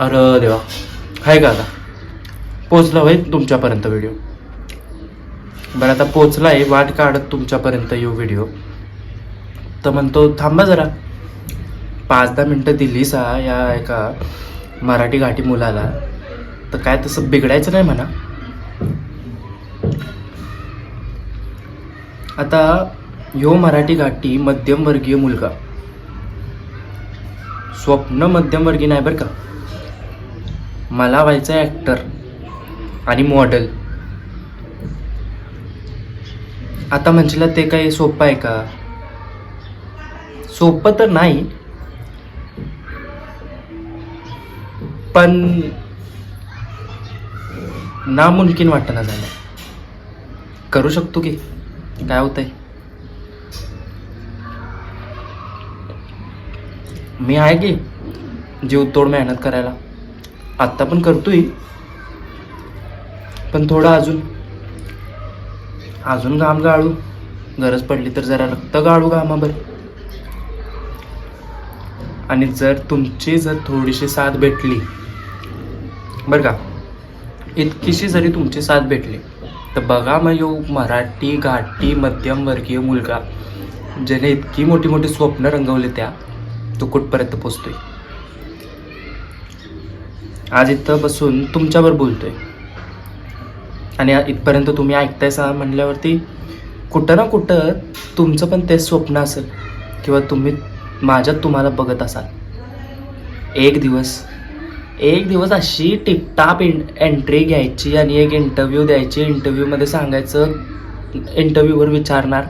अरे देवा काय का आता? पोचला होय तुमच्यापर्यंत व्हिडिओ बरं आता पोचला आहे वाट काढत तुमच्यापर्यंत येऊ व्हिडिओ तर म्हणतो थांबा जरा. पाच दहा मिनटं दिली सा या एका मराठी घाटी मुलाला. तर काय तसं बिघडायचं नाही म्हणा. आता ह्यो मराठी घाटी मध्यमवर्गीय मुलगा. स्वप्न मध्यमवर्गीय नाही बरं का? मला व्हायचं आहे ॲक्टर आणि मॉडेल आता म्हटलं ते काही सोपं आहे का? सोपं तर नाही. पण नामुमकिन वाटणं झालं. करू शकतो की? काय होतंय? मी आहे की? जीवतोड मेहनत करायला. आत्ता पण करतोय. पण थोडं अजून अजून घाम गाळू. गरज पडली तर जरा रक्त गाळू घामाबर आणि जर तुमची जर थोडीशी साथ भेटली बरं का? इतकीशी जरी तुमची साथ भेटली तर बघा मग यो मराठी घाटी मध्यमवर्गीय मुलगा ज्याने इतकी मोठी मोठी स्वप्न रंगवले त्या तो कुठपर्यंत पोचतोय? आज इथं बसून तुमच्यावर आहे आणि इथपर्यंत तुम्ही ऐकताय सा म्हणल्यावरती कुठं ना कुठं तुमचं पण तेच स्वप्न असेल किंवा तुम्ही माझ्यात तुम्हाला बघत असाल. एक दिवस एक दिवस अशी टिपटाप एं एंट्री घ्यायची आणि एक इंटरव्ह्यू द्यायची. इंटरव्ह्यूमध्ये सांगायचं इंटरव्ह्यूवर विचारणार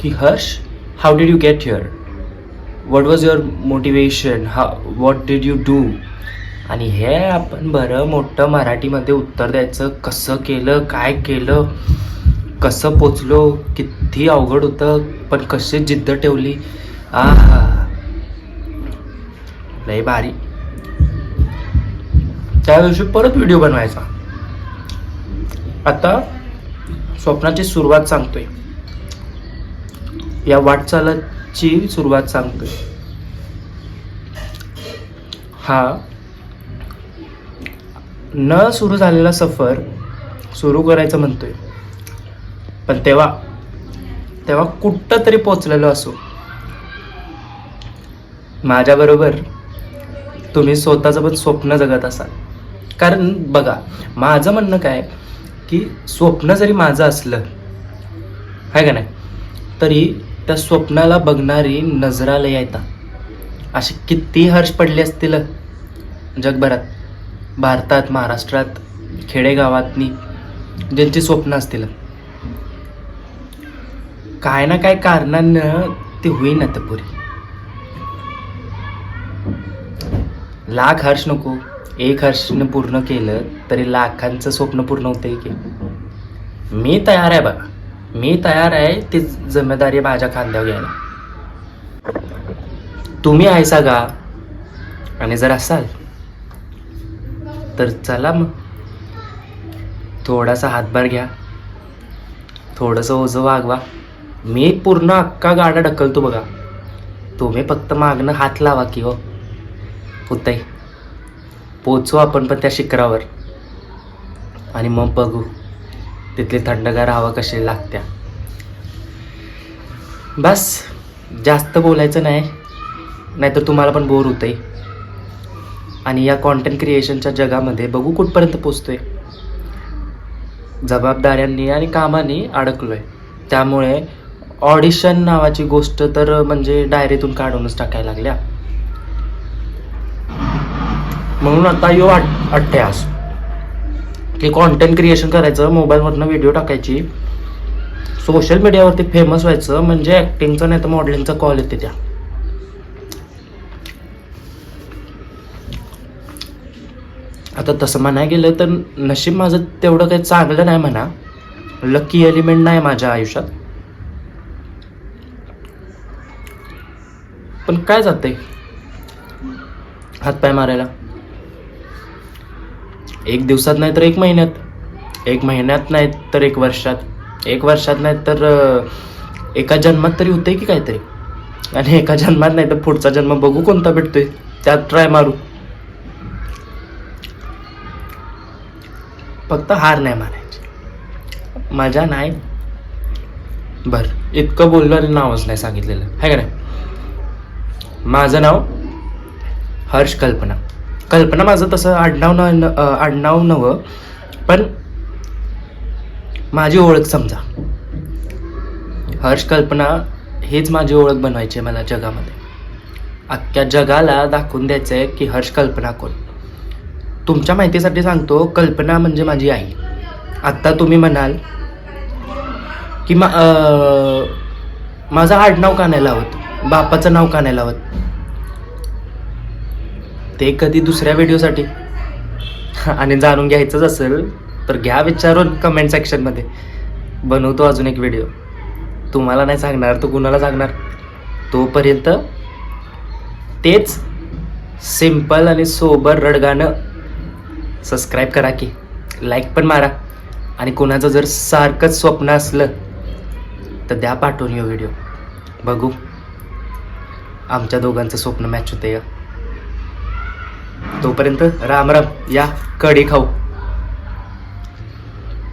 की Harsh how did you get here what was your motivation हा वॉट डिड यू डू आणि हे आपण बरं मोठं मराठीमध्ये उत्तर द्यायचं. कसं केलं? काय केलं? कसं पोचलो? किती अवघड होतं? पण कशी जिद्द ठेवली? आहा. लय भारी. त्या दिवशी परत व्हिडिओ बनवायचा. आता स्वप्नाची सुरुवात सांगतोय. या ची सुरुवात सांगतोय. हा. न सुरू झालेला सफर सुरू करायचं म्हणतोय. पण तेव्हा तेव्हा कुठं तरी पोचलेलो असो. माझ्याबरोबर तुम्ही स्वतःचं पण स्वप्न जगत असाल. कारण बघा माझं म्हणणं काय की स्वप्न जरी माझं असलं आहे का नाही? तरी त्या स्वप्नाला बघणारी नजराला येतात असे किती हर्ष पडले असतील. जगभरात भारतात महाराष्ट्रात खेडेगावातनी ज्यांची स्वप्न असतील. काय ना काय कारणानं ते होईना तर पुरी. लाख हर्ष नको एक हर्षनं पूर्ण केलं तरी लाखांचं स्वप्न पूर्ण होतंय की. मी तयार आहे बघा. मी तयार आहे ती जिम्मेदारी माझ्या खांद्यावर घ्यायला. तुम्ही आहे का आणि जर असाल तर चला मग. थोडासा हातभार घ्या. थोडंसं ओझं वागवा. मी पूर्ण अख्खा गाडा ढकलतो बघा. तुम्ही फक्त मागणं हात लावा की हो. होतंय पोचू आपण पण त्या शिखरावर. आणि मग बघू. तिथली थंडगार हवा कशी लागत्या? बस जास्त बोलायचं नाही. नाहीतर तुम्हाला पण बोर होतंय. आणि या कॉन्टेंट क्रिएशनच्या जगामध्ये बघू कुठपर्यंत पोचतोय. जबाबदाऱ्यांनी आणि कामाने अडकलोय. त्यामुळे ऑडिशन नावाची गोष्ट तर म्हणजे डायरीतून काढूनच टाकायला लागल्या. म्हणून आता यो अठ्ठ्यास अट्ट्यास की कॉन्टेंट क्रिएशन करायचं मोबाईलवरनं व्हिडिओ टाकायची. सोशल मीडियावरती फेमस व्हायचं म्हणजे ॲक्टिंगचं नाही तर मॉडेलिंगचा कॉल येते त्या. आता तसं म्हणाय गेलं तर नशीब माझं तेवढं काही चांगलं नाही म्हणा. लकी एलिमेंट नाही माझ्या आयुष्यात. पण काय जाते हातपाय मारायला. एक दिवसात नाही तर एक महिन्यात. एक महिन्यात नाही तर एक वर्षात. एक वर्षात नाही तर एका जन्मात तरी होतंय की काहीतरी? आणि एका जन्मात नाही तर पुढचा जन्म बघू कोणता भेटतोय. त्यात ट्राय मारू. फक्त हार नाही मारायची मजा नाही. बरं इतकं बोललं नावच नाही सांगितलेलं. आहे का नाही? माझं नाव हर्ष कल्पना. कल्पना माझं तसं आडनाव न आडनाव नवं पण माझी ओळख समजा. हर्ष कल्पना हेच माझी ओळख बनवायची आहे मला जगामध्ये. अख्ख्या जगाला दाखवून द्यायचं आहे की हर्ष कल्पना कोण. तुमच्या माहितीसाठी सांगतो कल्पना म्हणजे माझी आई. आत्ता तुम्ही म्हणाल की मा माझं आडनाव का नाही लावत? बापाचं नाव का नाही लावत? ते कधी दुसऱ्या व्हिडिओसाठी? आणि जाणून घ्यायचंच असेल तर घ्या विचारून कमेंट सेक्शनमध्ये बनवतो अजून एक व्हिडिओ तुम्हाला नाही सांगणार तो कुणाला सांगणार? तोपर्यंत तेच सिंपल आणि सोबर रडगाणं सबस्क्राईब करा की. लाईक पण मारा. आणि कोणाचं जर सारखंच स्वप्न असलं तर द्या पाठवून येऊ व्हिडिओ बघू. आमच्या दोघांचं स्वप्न मॅच होते या तोपर्यंत राम राम या कढी खाऊ.